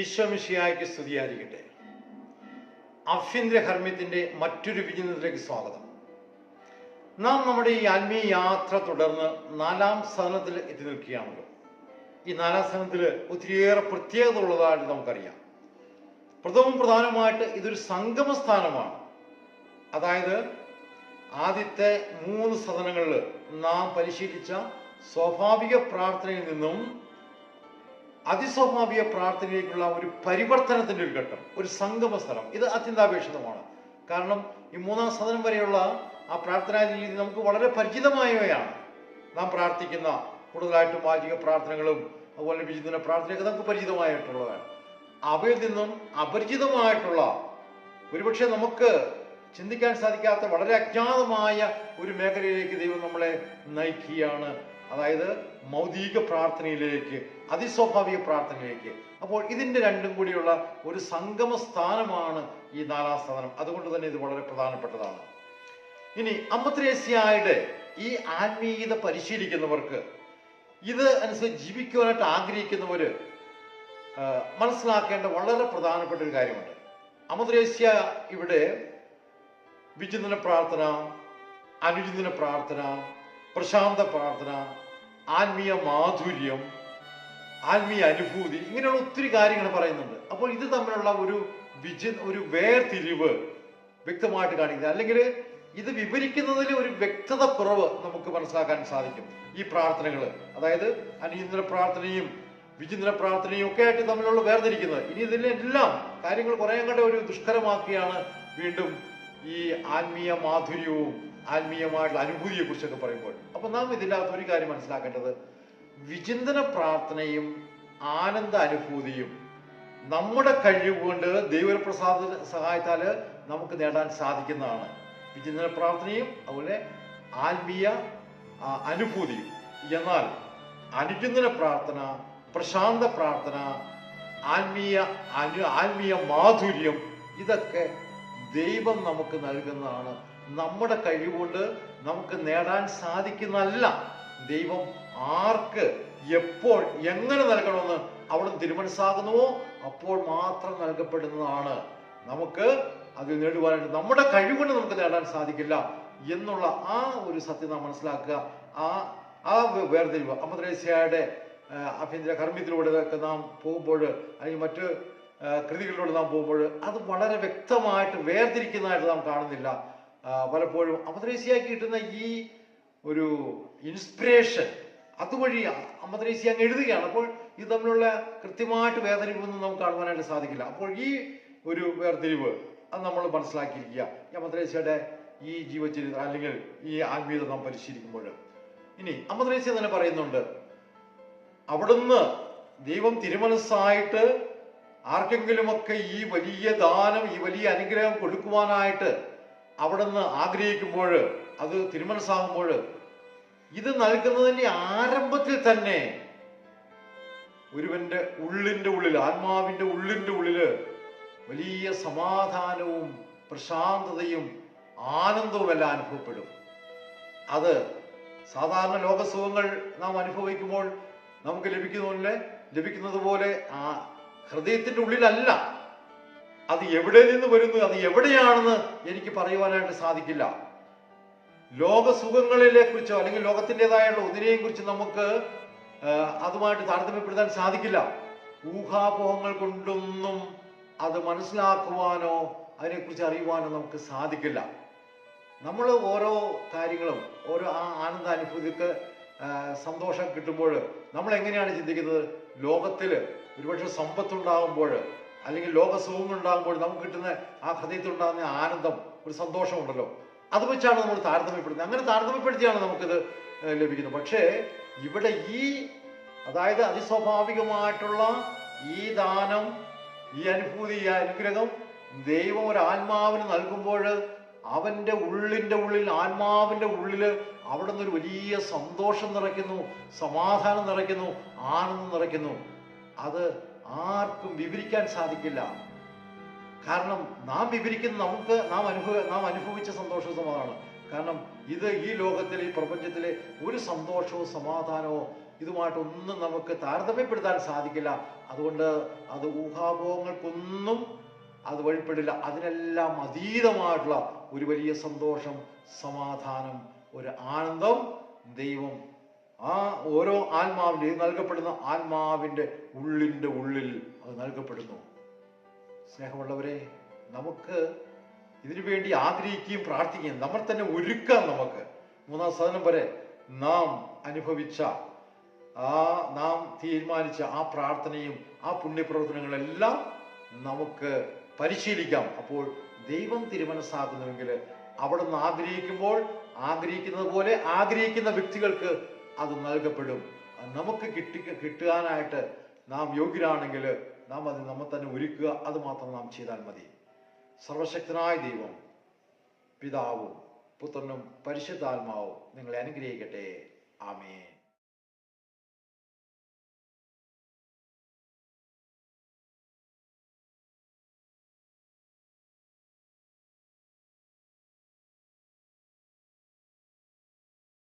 ഈശ്വമിഷിയായ്ക്ക് സ്തുതിയായിരിക്കട്ടെ. ആഭ്യന്തര ഹർമ്മ്യത്തിന്റെ മറ്റൊരു വിജയത്തിലേക്ക് സ്വാഗതം. നാം നമ്മുടെ ഈ ആത്മീയ യാത്ര തുടർന്ന് നാലാം സ്ഥാനത്തിൽ എത്തി നിൽക്കുകയാണല്ലോ. ഈ നാലാം സ്ഥാനത്തിൽ ഒത്തിരിയേറെ പ്രത്യേകത ഉള്ളതായിട്ട് നമുക്കറിയാം. പ്രഥമം പ്രധാനമായിട്ട് ഇതൊരു സംഗമ സ്ഥാനമാണ് അതായത് ആദ്യത്തെ മൂന്ന് സദനങ്ങളിൽ നാം പരിശീലിച്ച സ്വാഭാവിക പ്രാർത്ഥനയിൽ നിന്നും അതിസ്വാഭാവിക പ്രാർത്ഥനയിലേക്കുള്ള ഒരു പരിവർത്തനത്തിന്റെ ഒരു ഘട്ടം ഒരു സംഗമ സ്ഥലം ഇത് അത്യന്താപേക്ഷിതമാണ്. കാരണം ഈ മൂന്നാം സദനം വരെയുള്ള ആ പ്രാർത്ഥനാ രീതി നമുക്ക് വളരെ പരിചിതമായവയാണ്. നാം പ്രാർത്ഥിക്കുന്ന കൂടുതലായിട്ടും വാചിക പ്രാർത്ഥനകളും അതുപോലെ വിചിന്തന പ്രാർത്ഥനയൊക്കെ നമുക്ക് പരിചിതമായിട്ടുള്ളതാണ്. അവയിൽ നിന്നും അപരിചിതമായിട്ടുള്ള ഒരുപക്ഷെ നമുക്ക് ചിന്തിക്കാൻ സാധിക്കാത്ത വളരെ അജ്ഞാതമായ ഒരു മേഖലയിലേക്ക് ദൈവം നമ്മളെ നയിക്കുകയാണ് അതായത് മൗതിക പ്രാർത്ഥനയിലേക്ക് അതിസ്വാഭാവിക പ്രാർത്ഥനയിലേക്ക്. അപ്പോൾ ഇതിന്റെ രണ്ടും കൂടിയുള്ള ഒരു സംഗമ സ്ഥാനമാണ് ഈ നാലാം സ്ഥാനം. അതുകൊണ്ട് തന്നെ ഇത് വളരെ പ്രധാനപ്പെട്ടതാണ്. ഇനി അമ്പത്രേസ്യായുടെ ഈ ആത്മീയത പരിശീലിക്കുന്നവർക്ക് ഇത് അനുസരിച്ച് ജീവിക്കുവാനായിട്ട് ആഗ്രഹിക്കുന്നവർ മനസ്സിലാക്കേണ്ട വളരെ പ്രധാനപ്പെട്ട ഒരു കാര്യമുണ്ട്. അമദ്രേസ്യ ഇവിടെ വിചിന്തന പ്രാർത്ഥന അനുചിന്തന പ്രാർത്ഥന പ്രശാന്ത പ്രാർത്ഥന ആത്മീയ മാധുര്യം ആത്മീയ അനുഭൂതി ഇങ്ങനെയുള്ള ഒത്തിരി കാര്യങ്ങൾ പറയുന്നുണ്ട്. അപ്പോൾ ഇത് തമ്മിലുള്ള ഒരു വിജ ഒരു വേർതിരിവ് വ്യക്തമായിട്ട് കാണിക്കുന്നത് അല്ലെങ്കിൽ ഇത് വിവരിക്കുന്നതിൽ ഒരു വ്യക്തത കുറവ് നമുക്ക് മനസ്സിലാക്കാൻ സാധിക്കും ഈ പ്രാർത്ഥനകൾ. അതായത് അനുചിന്തന പ്രാർത്ഥനയും വിചിന്തന പ്രാർത്ഥനയും ഒക്കെ ആയിട്ട് തമ്മിലുള്ള വേർതിരിക്കുന്നത്. ഇനി ഇതിലെല്ലാം കാര്യങ്ങൾ കുറേ കൂടെ ഒരു ദുഷ്കരമാക്കിയാണ് വീണ്ടും ഈ ആത്മീയ മാധുര്യവും ആത്മീയമായിട്ടുള്ള അനുഭൂതിയെ കുറിച്ചൊക്കെ പറയുമ്പോൾ. അപ്പൊ നാം ഇതിന്റെ അകത്ത് ഒരു കാര്യം മനസ്സിലാക്കേണ്ടത്. വിചിന്തന പ്രാർത്ഥനയും ആനന്ദ അനുഭൂതിയും നമ്മുടെ കഴിവുകൊണ്ട് ദൈവപ്രസാദ സഹായത്താൽ നമുക്ക് നേടാൻ സാധിക്കുന്നതാണ്. വിചിന്തന പ്രാർത്ഥനയും അതുപോലെ ആത്മീയ അനുഭൂതിയും. എന്നാൽ അനുചിന്തന പ്രാർത്ഥന പ്രശാന്ത പ്രാർത്ഥന ആത്മീയ അനു ആത്മീയ മാധുര്യം ഇതൊക്കെ ദൈവം നമുക്ക് നൽകുന്നതാണ് നമ്മുടെ കഴിവുകൊണ്ട് നമുക്ക് നേടാൻ സാധിക്കുന്നതല്ല. ദൈവം ആർക്ക് എപ്പോൾ എങ്ങനെ നൽകണമെന്ന് അവിടെ തിരുമനസ്സാകുന്നുവോ അപ്പോൾ മാത്രം നൽകപ്പെടുന്നതാണ്. നമുക്ക് അത് നേടുവാനായിട്ട് നമ്മുടെ കഴിവുകൊണ്ട് നമുക്ക് നേടാൻ സാധിക്കില്ല എന്നുള്ള ആ ഒരു സത്യം നാം മനസ്സിലാക്കുക. ആ ആ വേർതിരിവ് അമദ്രേസ്യയുടെ ആഭ്യന്തര കർമ്മ്യത്തിലൂടെ നാം പോകുമ്പോൾ അല്ലെങ്കിൽ മറ്റ് കൃതികളിലൂടെ നാം പോകുമ്പോൾ അത് വളരെ വ്യക്തമായിട്ട് വേർതിരിക്കുന്നതായിട്ട് നാം കാണുന്നില്ല. പലപ്പോഴും അമദ്രേസ്യക്ക് കിട്ടുന്ന ഈ ഒരു ഇൻസ്പിറേഷൻ അതുവഴി അമദ്രേസ്യ അങ്ങ് എഴുതുകയാണ്. അപ്പോൾ ഇത് തമ്മിലുള്ള കൃത്യമായിട്ട് വേർതിരിവൊന്നും നമുക്ക് കാണുവാനായിട്ട് സാധിക്കില്ല. അപ്പോൾ ഈ ഒരു വേർതിരിവ് അത് നമ്മൾ മനസ്സിലാക്കിയിരിക്കുക. ഈ അമദ്രേസ്യയുടെ ഈ ജീവചരിത്രം അല്ലെങ്കിൽ ഈ ആത്മീയത നാം പരിശീലിക്കുമ്പോൾ. ഇനി അമദ്രേസ്യ തന്നെ പറയുന്നുണ്ട്. അവിടുന്ന് ദൈവം തിരുമനസ്സായിട്ട് ആർക്കെങ്കിലുമൊക്കെ ഈ വലിയ ദാനം ഈ വലിയ അനുഗ്രഹം കൊടുക്കുവാനായിട്ട് അവിടുന്ന് ആഗ്രഹിക്കുമ്പോൾ അത് തിരുമനസ്സാകുമ്പോൾ ഇത് നൽകുന്നതിന്റെ ആരംഭത്തിൽ തന്നെ ഒരുവന്റെ ഉള്ളിന്റെ ഉള്ളിൽ ആത്മാവിന്റെ ഉള്ളിന്റെ ഉള്ളിൽ വലിയ സമാധാനവും പ്രശാന്തതയും ആനന്ദവുമെല്ലാം അനുഭവപ്പെടും. അത് സാധാരണ ലോകസുഖങ്ങൾ നാം അനുഭവിക്കുമ്പോൾ നമുക്ക് ലഭിക്കുന്നതുപോലെ ലഭിക്കുന്നത് പോലെ ആ ഹൃദയത്തിന്റെ ഉള്ളിലല്ല. അത് എവിടെ നിന്ന് വരുന്നു അത് എവിടെയാണെന്ന് എനിക്ക് പറയുവാനായിട്ട് സാധിക്കില്ല. ലോകസുഖങ്ങളിലെ കുറിച്ചോ അല്ലെങ്കിൽ ലോകത്തിന്റെതായുള്ള ഒന്നിനെയും കുറിച്ച് നമുക്ക് അതുമായിട്ട് താരതമ്യപ്പെടുത്താൻ സാധിക്കില്ല. ഊഹാപോഹങ്ങൾ കൊണ്ടൊന്നും അത് മനസ്സിലാക്കുവാനോ അതിനെക്കുറിച്ച് അറിയുവാനോ നമുക്ക് സാധിക്കില്ല. നമ്മൾ ഓരോ കാര്യങ്ങളും ഓരോ ആ ആനന്ദാനുഭൂതിക്ക് അനുഭൂതിക്ക് സന്തോഷം കിട്ടുമ്പോൾ നമ്മൾ എങ്ങനെയാണ് ചിന്തിക്കുന്നത്? ലോകത്തിൽ ഒരുപക്ഷെ സമ്പത്തുണ്ടാകുമ്പോൾ അല്ലെങ്കിൽ ലോകസുഖങ്ങൾ ഉണ്ടാകുമ്പോൾ നമുക്ക് കിട്ടുന്ന ആ ഹൃദയത്തിലുണ്ടാകുന്ന ആനന്ദം ഒരു സന്തോഷമുണ്ടല്ലോ. അത് വെച്ചാണ് നമ്മൾ താരതമ്യപ്പെടുന്നത് അങ്ങനെ താരതമ്യപ്പെടുത്തിയാണ് നമുക്കിത് ലഭിക്കുന്നത്. പക്ഷേ ഇവിടെ ഈ അതായത് അതിസ്വാഭാവികമായിട്ടുള്ള ഈ ദാനം ഈ അനുഭൂതി ഈ അനുഗ്രഹം ദൈവം ഒരു ആത്മാവിന് നൽകുമ്പോൾ അവന്റെ ഉള്ളിന്റെ ഉള്ളിൽ ആത്മാവിന്റെ ഉള്ളിൽ അവിടെ നിന്ന് ഒരു വലിയ സന്തോഷം നിറയ്ക്കുന്നു സമാധാനം നിറയ്ക്കുന്നു ആനന്ദം നിറയ്ക്കുന്നു. അത് ആർക്കും വിവരിക്കാൻ സാധിക്കില്ല. കാരണം നാം വിവരിക്കുന്ന നമുക്ക് നാം അനുഭവ നാം അനുഭവിച്ച സന്തോഷവും സമാധാനമാണ്. കാരണം ഇത് ഈ ലോകത്തിൽ ഈ പ്രപഞ്ചത്തിലെ ഒരു സന്തോഷവും സമാധാനവും ഇതുമായിട്ടൊന്നും നമുക്ക് താരതമ്യപ്പെടുത്താൻ സാധിക്കില്ല. അതുകൊണ്ട് അത് ഊഹാഭോഗങ്ങൾക്കൊന്നും അത് വഴിപ്പെടില്ല. അതിനെല്ലാം അതീതമായിട്ടുള്ള ഒരു വലിയ സന്തോഷം സമാധാനം ഒരു ആനന്ദം ദൈവം ആ ഓരോ ആത്മാവിന്റെ നൽകപ്പെടുന്ന ആത്മാവിന്റെ ഉള്ളിന്റെ ഉള്ളിൽ അത് നൽകപ്പെടുന്നു. സ്നേഹമുള്ളവരെ നമുക്ക് ഇതിനു വേണ്ടി ആഗ്രഹിക്കുകയും പ്രാർത്ഥിക്കുകയും നമ്മൾ തന്നെ ഒരുക്കാം നമുക്ക്. മൂന്നാം സാധനം വരെ നാം അനുഭവിച്ച ആ നാം തീരുമാനിച്ച ആ പ്രാർത്ഥനയും ആ പുണ്യപ്രവർത്തനങ്ങളെല്ലാം നമുക്ക് പരിശീലിക്കാം. അപ്പോൾ ദൈവം തിരുമനസ്സാക്കുന്നുവെങ്കിൽ അവിടെ നിന്ന് ആഗ്രഹിക്കുമ്പോൾ ആഗ്രഹിക്കുന്നത് പോലെ ആഗ്രഹിക്കുന്ന വ്യക്തികൾക്ക് അത് നൽകപ്പെടും. നമുക്ക് കിട്ടി കിട്ടുവാനായിട്ട് നാം യോഗ്യരാണെങ്കിൽ നാം അത് നമ്മെ തന്നെ ഒരുക്കുക. അത് മാത്രം നാം ചെയ്താൽ മതി. സർവശക്തനായ ദൈവം പിതാവും പുത്രനും പരിശുദ്ധാത്മാവും നിങ്ങളെ അനുഗ്രഹിക്കട്ടെ. ആമേൻ.